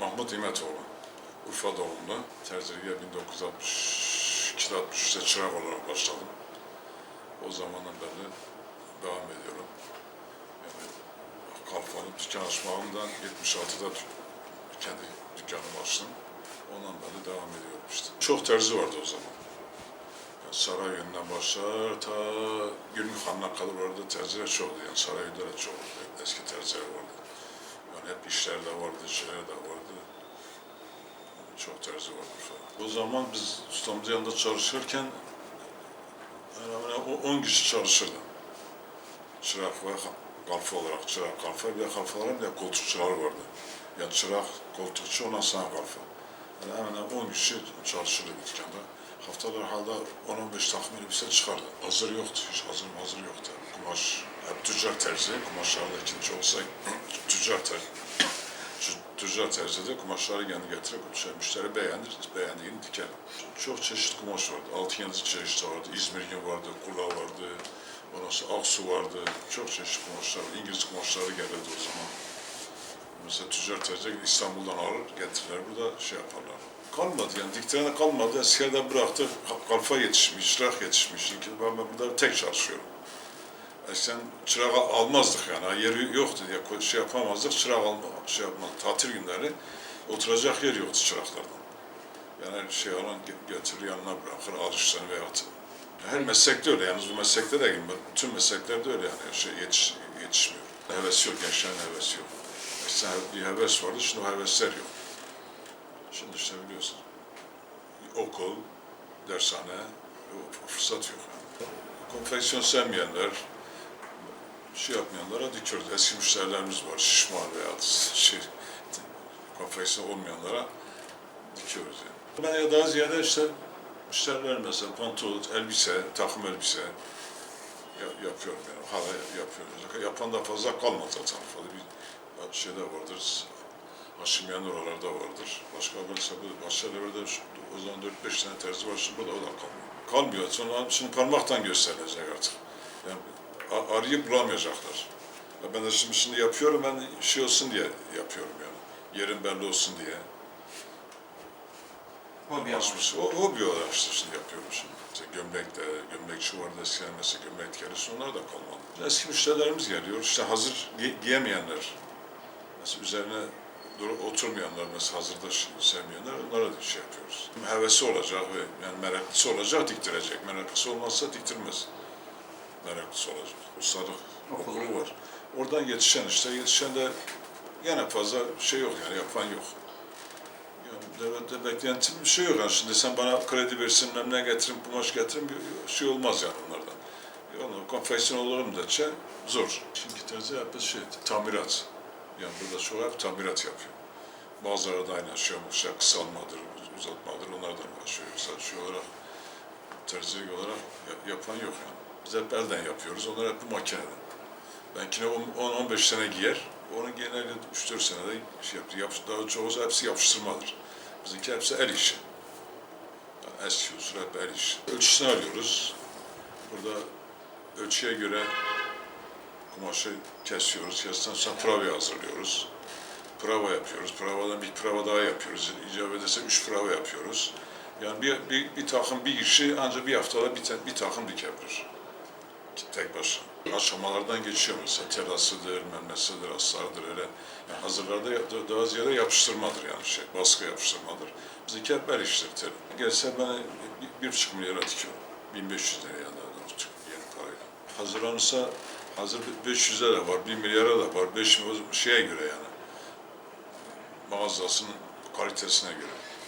Mahmut İmetoğlu. Urfa doğumlu. Terziliğe 1962-63'te çırak olarak başladım. O zamandan beri devam ediyorum. Yani kalfalı dükkan açmağımdan 76'da dük- kendi dükkanımı açtım. Ondan beri devam ediyorum işte. Çok terzi vardı o zaman. Yani saray yönünden başlar ta günlük hanına kadar orada terziler çoktu. Yani sarayda da çok eski terziler vardı. Yani hep işler de vardı, şeyler de vardı. Çok terzi vardı falan. O zaman biz ustamızın yanında çalışırken hemen 10 kişi çalışırdı. Çırak ve kalfa olarak, çırak kalfa, bir de kalfaların bir de koltukçuları vardı. Yani çırak, koltukçu, ondan sonra kalfa. Yani hemen 10 kişi çalışırdı dükkanda. Haftalar halde 10-15 takım elbise çıkardı. Hazır yoktu, hiç hazır hazır yoktu. Kumaş, hep tüccar terzi, kumaşlarda ikinci olsa tüccar terzi. Tü- Tüccar terzide kumaşları kendi getirip şey, müşteri beğenir, beğendiğini diker. Çok çeşit kumaş vardı. Altı yedi çeşit vardı. İzmirgin vardı, kula vardı. Ondan sonra Aksu vardı. Çok çeşit kumaşlar. İngiliz kumaşları gelirdi o zaman. Mesela tüccar terzi İstanbul'dan alır, getirirler. Burada şey yaparlar. Kalmadı yani diktirene kalmadı. Eskiden bıraktı. ka- Kalfa yetişmiş, çırak yetişmiş. Çünkü ben burada tek çalışıyorum. Eskiden çırak al- almazdık yani. Yeri yoktu diye şey yapamazdık. Çırak alma, şey yapma. Tatil günleri oturacak yer yoktu çıraklardan. Yani şey alan getirir yanına bırakır alışlarını veya her meslekte öyle yalnız bu meslekte de gibi. Tüm mesleklerde öyle yani şey yetiş, yetişmiyor. Heves yok, gençlerin hevesi yok. Eskiden bir heves vardı, şimdi o hevesler yok. Şimdi işte biliyorsun. Okul, dershane, fırsat yok. Yani. Konfeksiyon sevmeyenler, şey yapmayanlara dikiyoruz. Eski müşterilerimiz var, şişman veya şey, konfeksiyon olmayanlara dikiyoruz yani. Ben ya daha ziyade işte müşteriler mesela pantolon, elbise, takım elbise ya- yapıyorum yani. Hala yapıyorum. Yapan da fazla kalmadı zaten. Fazla bir şeyde vardır. Haşimiyen oralarda vardır. Başka mesela bu Bahçelievre'de şu- o zaman 4-5 tane terzi var. Şimdi bu o da kalmıyor. Kalmıyor. Sonra şimdi parmaktan gösterilecek artık. Yani arayıp bulamayacaklar. Ya ben de şimdi, şimdi yapıyorum, ben şey olsun diye yapıyorum yani. Yerin belli olsun diye. Hobi Açmış. O hobi olarak işte şimdi yapıyorum şimdi. İşte gömlek de, gömlekçi vardı eskiden mesela gömlek dikerisi onlar da kalmadı. Eski müşterilerimiz geliyor. İşte hazır gi- giyemeyenler, mesela üzerine dur- oturmayanlar, mesela hazırda sevmeyenler onlara da şey yapıyoruz. Hevesi olacak ve yani meraklısı olacak, diktirecek. Meraklısı olmazsa diktirmez. Meraklısı olacak. Ustalık Okulu. var. Oradan yetişen işte, yetişen de gene fazla şey yok yani yapan yok. Yani devlette beklentim bir şey yok. Yani şimdi sen bana kredi versin, ne getirin, kumaş getirin, bir şey olmaz yani onlardan. Yani konfeksiyon olurum dedikçe zor. Çünkü terzi hep şey, tamirat. Yani burada çok hep tamirat yapıyor. Bazıları da aynı şey olmuş, kısalmadır, uzatmadır, onlardan başlıyor. Yoksa şey olarak, terzilik olarak ya- yapan yok yani. Biz yapıyoruz, onlar hep bu makineden. Belki 10-15 sene giyer, onun genelde 3-4 senede şey yaptı. Yap, daha çoğu hepsi yapıştırmadır. Bizimki hepsi el işi. Yani eski usul hep el işi. Ölçüsünü alıyoruz. Burada ölçüye göre kumaşı kesiyoruz. Kestikten sonra pravayı hazırlıyoruz. Prava yapıyoruz. Pravadan bir prava daha yapıyoruz. İcap ederse üç prava yapıyoruz. Yani bir, bir, bir takım bir kişi ancak bir haftada bir, bir takım dikebilir. Tek başına. Aşamalardan geçiyor mesela terasıdır, memnesidir, aslardır öyle. Yani hazırlarda daha ziyade yapıştırmadır yani şey, baskı yapıştırmadır. Bizimki hep el iştir terim. Gelse ben bir, bir buçuk milyara dikiyorum. 1500 liraya yani daha doğrusu yeni parayla. Hazırlanırsa hazır 500'e de var, 1 milyara da var, 5 şeye göre yani. Mağazasının kalitesine göre.